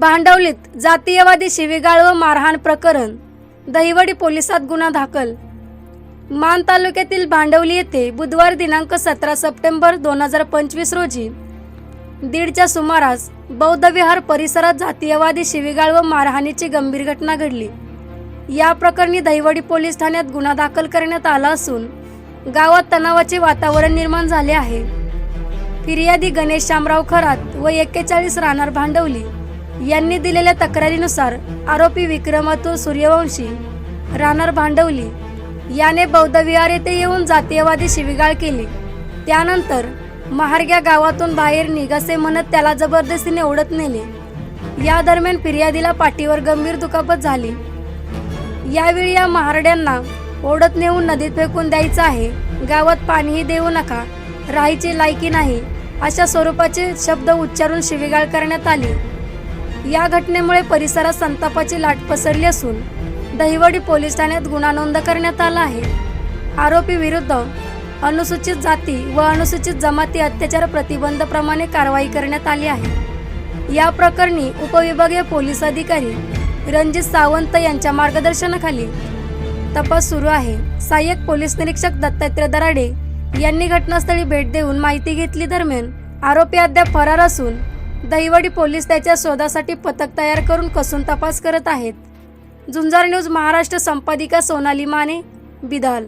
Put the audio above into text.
भांडवलीत जातीयवादी शिवीगाळ व मारहाण प्रकरण. दहिवडी पोलिसात गुन्हा दाखल. मान तालुक्यातील भांडवली येथे बुधवार दिनांक सतरा सप्टेंबर दोन हजार पंचवीस रोजी दीडच्या सुमारास बौद्ध विहार परिसरात जातीयवादी शिवीगाळ व मारहाणीची गंभीर घटना घडली. या प्रकरणी दहिवडी पोलीस ठाण्यात गुन्हा दाखल करण्यात आला असून गावात तणावाचे वातावरण निर्माण झाले आहे. फिर्यादी गणेश शामराव खरात व एक्केचाळीस राहणार भांडवली. यांनी दिलेल्या तक्रारीनुसार आरोपी विक्रमातूर सूर्यवंशी राहणार भांडवली याने बौद्धविहार येथे येऊन जातीयवादी शिवीगाळ केली. त्यानंतर महारग्या गावातून बाहेर निघासे म्हणत त्याला जबरदस्तीने ओढत नेले. या दरम्यान फिर्यादीला पाठीवर गंभीर दुखापत झाली. यावेळी या महारड्यांना ओढत नेऊन नदीत फेकून द्यायचं आहे गावात पाणीही देऊ नका राहायची लायकी नाही अशा स्वरूपाचे शब्द उच्चारून शिवीगाळ करण्यात आली. या घटनेमुळे परिसरात संतापाची लाट पसरली असून दहिवडी पोलीस ठाण्यात गुन्हा नोंद करण्यात आला आहे. आरोपी विरुद्ध अनुसूचित जाती व अनुसूचित जमाती अत्याचार प्रतिबंधप्रमाणे कारवाई करण्यात आली आहे. या प्रकरणी उपविभागीय पोलीस अधिकारी रणजित सावंत यांच्या मार्गदर्शनाखाली तपास सुरू आहे. सहाय्यक पोलीस निरीक्षक दत्तात्रय दराडे यांनी घटनास्थळी भेट देऊन माहिती घेतली. दरम्यान आरोपी अद्याप फरार असून दहिवडी पोलीस त्याच्या शोधासाठी पथक तयार करून कसून तपास करत आहेत. झुंजार न्यूज महाराष्ट्र संपादिका सोनाली माने बिदाल.